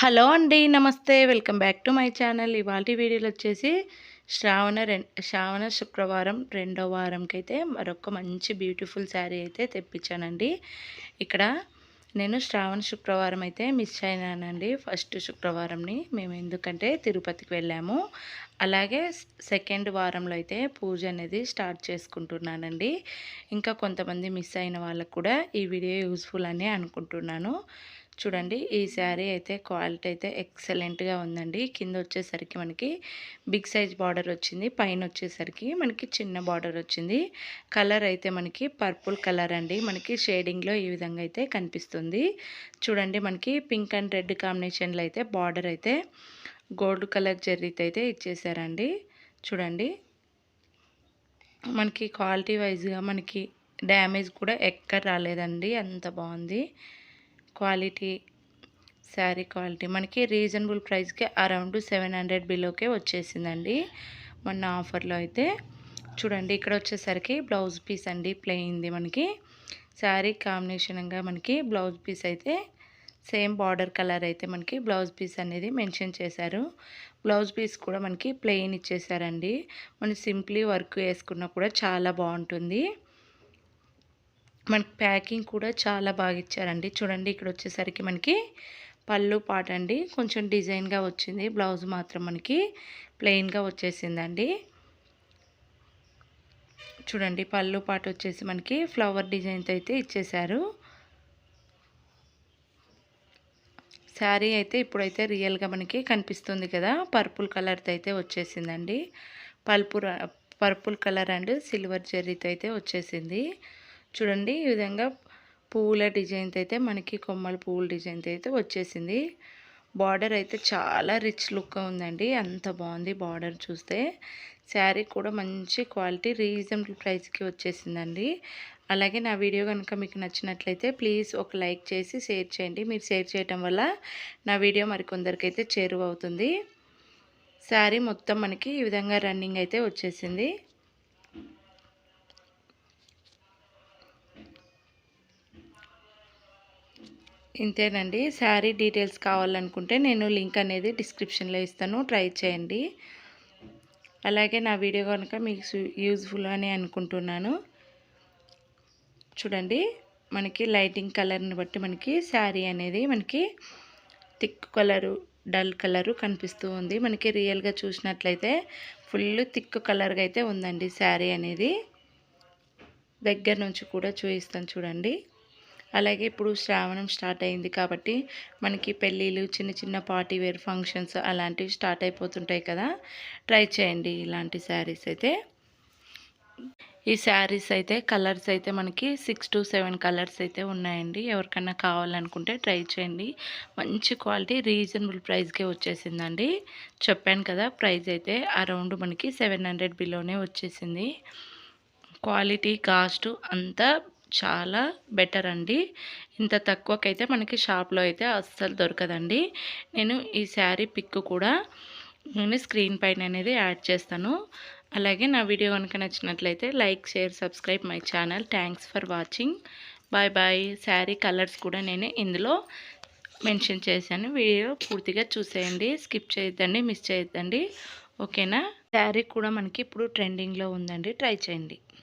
Hello అండి నమస్తే. Welcome back to my channel. ఇవాళ వీడియోలు వచ్చేసి శ్రావణ రెం శ్రావణ శుక్రవారం రెండో వారంకి అయితే మరొక మంచి బ్యూటిఫుల్ శారీ అయితే తెప్పించానండి. ఇక్కడ నేను శ్రావణ శుక్రవారం అయితే మిస్ అయినానండి. ఫస్ట్ శుక్రవారంని మేము ఎందుకంటే తిరుపతికి వెళ్ళాము. అలాగే సెకండ్ వారంలో అయితే పూజ అనేది స్టార్ట్ చేసుకుంటున్నానండి. ఇంకా కొంతమంది మిస్ అయిన వాళ్ళకు కూడా ఈ వీడియో యూస్ఫుల్ అని అనుకుంటున్నాను. చూడండి ఈ శారీ అయితే క్వాలిటీ అయితే ఎక్సలెంట్గా ఉందండి. కింద వచ్చేసరికి మనకి బిగ్ సైజ్ బార్డర్ వచ్చింది. పైన వచ్చేసరికి మనకి చిన్న బార్డర్ వచ్చింది. కలర్ అయితే మనకి పర్పుల్ కలర్ అండి. మనకి షేడింగ్లో ఈ విధంగా అయితే కనిపిస్తుంది. చూడండి మనకి పింక్ అండ్ రెడ్ కాంబినేషన్లో అయితే బార్డర్ అయితే గోల్డ్ కలర్ జర్రీతో అయితే ఇచ్చేసారండి. చూడండి. మనకి క్వాలిటీ వైజ్గా మనకి డ్యామేజ్ కూడా ఎక్కడ రాలేదండి. అంత బాగుంది. క్వాలిటీ శారీ క్వాలిటీ మనకి రీజనబుల్ ప్రైస్కి అరౌండ్ సెవెన్ హండ్రెడ్ బిలోకే వచ్చేసిందండి మొన్న ఆఫర్లో అయితే. చూడండి ఇక్కడ వచ్చేసరికి బ్లౌజ్ పీస్ అండి ప్లెయిన్ది మనకి. శారీ కాంబినేషన్గా మనకి బ్లౌజ్ పీస్ అయితే సేమ్ బార్డర్ కలర్ అయితే మనకి బ్లౌజ్ పీస్ అనేది మెన్షన్ చేశారు. బ్లౌజ్ పీస్ కూడా మనకి ప్లెయిన్ ఇచ్చేసారండి. మనం సింప్లీ వర్క్ వేసుకున్నా కూడా చాలా బాగుంటుంది. మనకి ప్యాకింగ్ కూడా చాలా బాగా ఇచ్చారండి. చూడండి ఇక్కడ వచ్చేసరికి మనకి పళ్ళు పాట అండి. కొంచెం డిజైన్గా వచ్చింది. బ్లౌజ్ మాత్రం మనకి ప్లెయిన్గా వచ్చేసిందండి. చూడండి పళ్ళు పాట వచ్చేసి మనకి ఫ్లవర్ డిజైన్తో అయితే ఇచ్చేశారు. శారీ అయితే ఇప్పుడైతే రియల్గా మనకి కనిపిస్తుంది కదా. పర్పుల్ కలర్తో అయితే వచ్చేసిందండి. పల్పు పర్పుల్ కలర్ అండ్ సిల్వర్ జెర్రీతో అయితే వచ్చేసింది. చూడండి ఈ విధంగా పువ్వుల డిజైన్తో అయితే మనకి కొమ్మల పువ్వుల డిజైన్తో అయితే వచ్చేసింది. బార్డర్ అయితే చాలా రిచ్ లుక్ ఉందండి. అంత బాగుంది బార్డర్ చూస్తే. శారీ కూడా మంచి క్వాలిటీ రీజనబుల్ ప్రైస్కి వచ్చేసిందండి. అలాగే నా వీడియో కనుక మీకు నచ్చినట్లయితే ప్లీజ్ ఒక లైక్ చేసి షేర్ చేయండి. మీరు షేర్ చేయటం వల్ల నా వీడియో మరికొందరికైతే చేరువవుతుంది. శారీ మొత్తం మనకి ఈ విధంగా రన్నింగ్ అయితే వచ్చేసింది. ఇంతేనండి. శారీ డీటెయిల్స్ కావాలనుకుంటే నేను లింక్ అనేది డిస్క్రిప్షన్లో ఇస్తాను. ట్రై చేయండి. అలాగే నా వీడియో కనుక మీకు యూజ్ఫుల్ అని అనుకుంటున్నాను. చూడండి మనకి లైటింగ్ కలర్ని బట్టి మనకి శారీ అనేది మనకి థిక్ కలరు డల్ కలరు కనిపిస్తూ ఉంది. మనకి రియల్గా చూసినట్లయితే ఫుల్ థిక్ కలర్గా అయితే ఉందండి శారీ అనేది. దగ్గర నుంచి కూడా చూపిస్తాను చూడండి. అలాగే ఇప్పుడు శ్రావణం స్టార్ట్ అయింది కాబట్టి మనకి పెళ్ళిళ్ళు చిన్న చిన్న పార్టీ వేర్ ఫంక్షన్స్ అలాంటివి స్టార్ట్ అయిపోతుంటాయి కదా. ట్రై చేయండి ఇలాంటి శారీస్ అయితే. ఈ శారీస్ అయితే కలర్స్ అయితే మనకి సిక్స్ టు సెవెన్ కలర్స్ అయితే ఉన్నాయండి. ఎవరికన్నా కావాలనుకుంటే ట్రై చేయండి. మంచి క్వాలిటీ రీజనబుల్ ప్రైస్కే వచ్చేసిందండి. చెప్పాను కదా ప్రైస్ అయితే అరౌండ్ మనకి సెవెన్ హండ్రెడ్ బిలోనే వచ్చేసింది. క్వాలిటీ కాస్ట్ అంతా చాలా బెటర్ అండి. ఇంత తక్కువకైతే మనకి షాప్లో అయితే అస్సలు దొరకదండి. నేను ఈ శారీ పిక్ కూడా నేను స్క్రీన్ పైన అనేది యాడ్ చేస్తాను. అలాగే నా వీడియో కనుక నచ్చినట్లయితే like share subscribe my channel. Thanks for watching bye bye sari colours కూడా నేను ఇందులో మెన్షన్ చేశాను. వీడియో పూర్తిగా చూసేయండి. స్కిప్ చేయొద్దండి మిస్ చేయొద్దండి. ఓకేనా? శారీ కూడా మనకి ఇప్పుడు ట్రెండింగ్లో ఉందండి. ట్రై చేయండి.